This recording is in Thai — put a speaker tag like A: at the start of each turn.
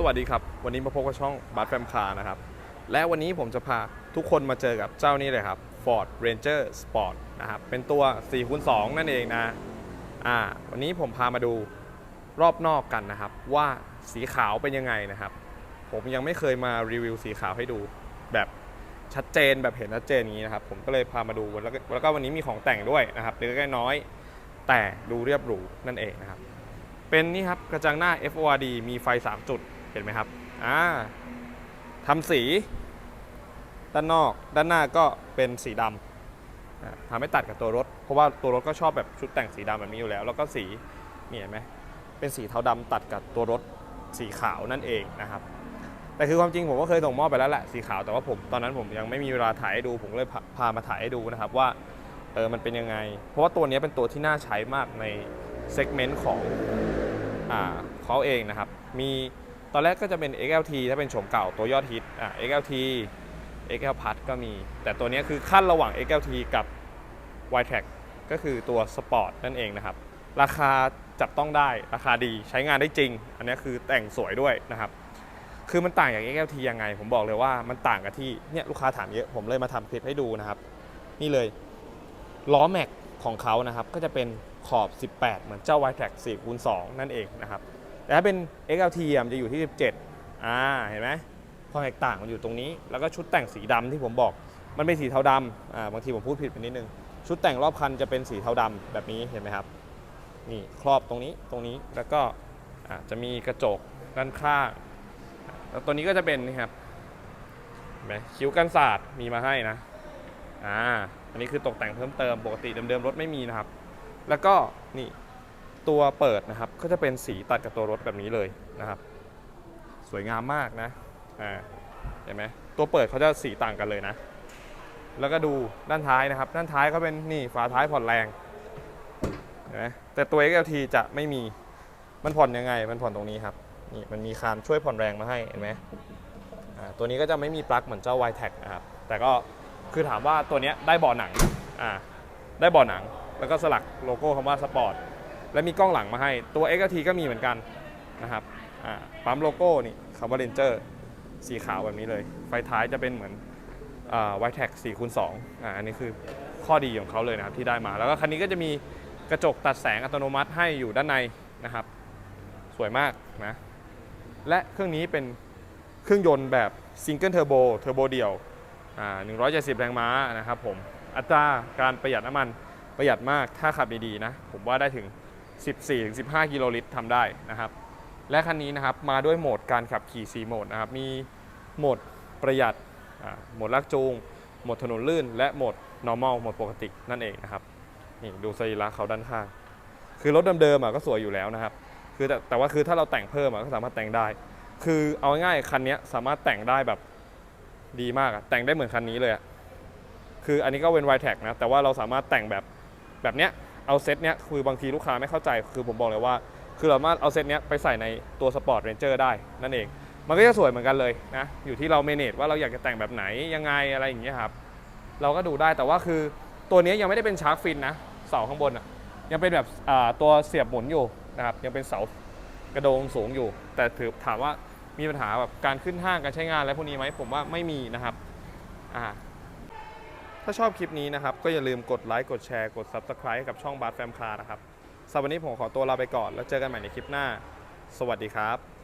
A: สวัสดีครับ วันนี้มาพบกับช่องบัตแฟมคาร์นะครับ และวันนี้ผมจะพาทุกคนมาเจอกับเจ้านี้เลยครับ Ford Ranger Sport นะครับ เป็นตัว4คูณ2นั่นเองนะอ่าวันนี้ผมพามาดูรอบนอกกันนะครับ ว่าสีขาวเป็นยังไงนะครับ ผมยังไม่เคยมารีวิวสีขาวให้ดู แบบชัดเจนแบบเห็นชัดเจนอย่างนี้นะครับ ผมก็เลยพามาดูแล้วก็วันนี้มีของแต่งด้วยนะครับเล็กน้อย แต่ดูเรียบหรูนั่นเองนะครับเป็นนี่ครับกระจังหน้า FORD มีไฟ 3 จุด เห็นไหมครับอ่าทำสีด้านนอกด้านหน้าก็เป็นสีดำทำให้ตัดกับตัวรถ เพราะว่าตัวรถก็ชอบแบบชุดแต่งสีดำแบบนี้อยู่แล้ว แล้วก็สีนี่เห็นไหมเป็นสีเทาดำตัดกับตัวรถสีขาวนั่นเองนะครับแต่คือความจริงผมก็เคยส่งมอบไปแล้วแหละสีขาวแต่ว่าผมตอนนั้นผมยังไม่มีเวลาถ่ายให้ดู ผมเลยพาพามาถ่ายให้ดูนะครับว่าเออมันเป็นยังไง เพราะว่าตัวนี้เป็นตัวที่น่าใช้มากในเซกเมนต์ของอ่าเขาเองนะครับมี ตอนแรกก็จะเป็น XLT ถ้าเป็นโฉมเก่าตัวยอดฮิตอ่า XLT XL Plus ก็มี แต่ตัวนี้คือขั้นระหว่าง XLT กับ y t r a c ก็คือตัว Sport นั่นเองนะครับ ราคาจับต้องได้ราคาดีใช้งานได้จริง อันนี้คือแต่งสวยด้วยนะครับ คือมันต่างจาก XLT ยังไง ผมบอกเลยว่ามันต่างกับที่เนี่ยลูกค้าถามเยอะผมเลยมาทำคลิปให้ดูนะครับ นี่เลยล้อแม็กของเขานะครับก็จะเป็นขอบ 18 เหมือนเจ้า y t r a c 4คูณ2นั่นเองนะครับ แต่ถ้าเป็น XLT อะมันจะอยู่ที่ 17อ่าเห็นไหมความแตกต่างมันอยู่ตรงนี้ แล้วก็ชุดแต่งสีดำที่ผมบอก มันเป็นสีเทาดำอ่าบางทีผมพูดผิดไปนิดนึง ชุดแต่งรอบคันจะเป็นสีเทาดำแบบนี้เห็นไหมครับนี่ครอบตรงนี้ตรงนี้แล้วก็อ่าจะมีกระจกด้านข้างแล้วตัวนี้ก็จะเป็นนี่ครับเห็นไหมคิ้วกันศาสตร์มีมาให้นะอ่าอันนี้คือตกแต่งเพิ่มเติมปกติเดิมๆรถไม่มีนะครับ แล้วก็นี่ ตัวเปิดนะครับก็จะเป็นสีตัดกับตัวรถแบบนี้เลยนะครับสวยงามมากนะอ่าเห็นไหมตัวเปิดเขาจะสีต่างกันเลยนะ แล้วก็ดูด้านท้ายนะครับ ด้านท้ายเขาเป็นนี่ฝาท้ายผ่อนแรงเห็นไหมแต่ตัว XLT จะไม่มีมันผ่อนยังไง มันผ่อนตรงนี้ครับนี่มันมีคานช่วยผ่อนแรงมาให้เห็นไหมตัวนี้ก็จะไม่มีปลั๊กเหมือนเจ้า y t e c นะครับแต่ก็คือถามว่าตัวนี้ได้เบาะหนังอ่าได้เบาะหนัง แล้วก็สลักโลโก้คำว่าสปอร์ต และมีกล้องหลังมาให้ตัว XLT ก็มีเหมือนกันนะครับปั๊มโลโก้นี่คำว่า Ranger สีขาวแบบนี้เลย ไฟท้ายจะเป็นเหมือนอ่า y t e c 4คูณ2อ่าอันนี้คือข้อดีของเขาเลยนะครับที่ได้มา แล้วก็คันนี้ก็จะมีกระจกตัดแสงอัตโนมัติให้อยู่ด้านในนะครับ สวยมากนะ และเครื่องนี้เป็นเครื่องยนต์แบบซิงเกิลเทอร์โบเทอร์โบเดี่ยวอ่า170 แรงม้านะครับผม อัตราการประหยัดน้ำมันประหยัดมากถ้าขับดีๆนะ ผมว่าได้ถึง 14-15 กิโลลิตรทำได้นะครับ และคันนี้นะครับมาด้วยโหมดการขับขี่ 4 โหมดนะครับ มีโหมดประหยัดโหมดลากจูง โหมดถนนลื่น และโหมด normal โหมดปกตินั่นเองนะครับ นี่ดูสรีระเขาด้านข้าง คือรถเดิมๆก็สวยอยู่แล้วนะครับ คือแต่แต่ว่าคือถ้าเราแต่งเพิ่มก็สามารถแต่งได้ คือเอาง่ายๆคันนี้สามารถแต่งได้แบบดีมากแต่งได้เหมือนคันนี้เลยคืออันนี้ก็เป็น y t e c นะ แต่ว่าเราสามารถแต่งแบบแบบเนี้ย เอาเซตเนี้ยคือบางทีลูกค้าไม่เข้าใจคือผมบอกเลยว่า คือเราสามารถเอาเซตเนี้ยไปใส่ในตัว Sport Ranger ได้นั่นเอง มันก็จะสวยเหมือนกันเลยนะอยู่ที่เราเมเนจว่าเราอยากจะแต่งแบบไหนยังไงอะไรอย่างเงี้ยครับเราก็ดูได้แต่ว่าคือตัวนี้ยังไม่ได้เป็นชาร์กฟินนะเสาข้างบนอะยังเป็นแบบอ่าตัวเสียบหมุนอยู่นะครับยังเป็นเสากระโดงสูงอยู่ แต่ถือถามว่ามีปัญหาแบบการขึ้นห้างการใช้งานอะไรพวกนี้ไหมผมว่าไม่มีนะครับอ่า ถ้าชอบคลิปนี้นะครับ ก็อย่าลืมกดไลค์กดแชร์กด Subscribe กับช่องบาร์แฟมคานะครับสำหรับวันนี้ผมขอตัวลาไปก่อน แล้วเจอกันใหม่ในคลิปหน้า สวัสดีครับ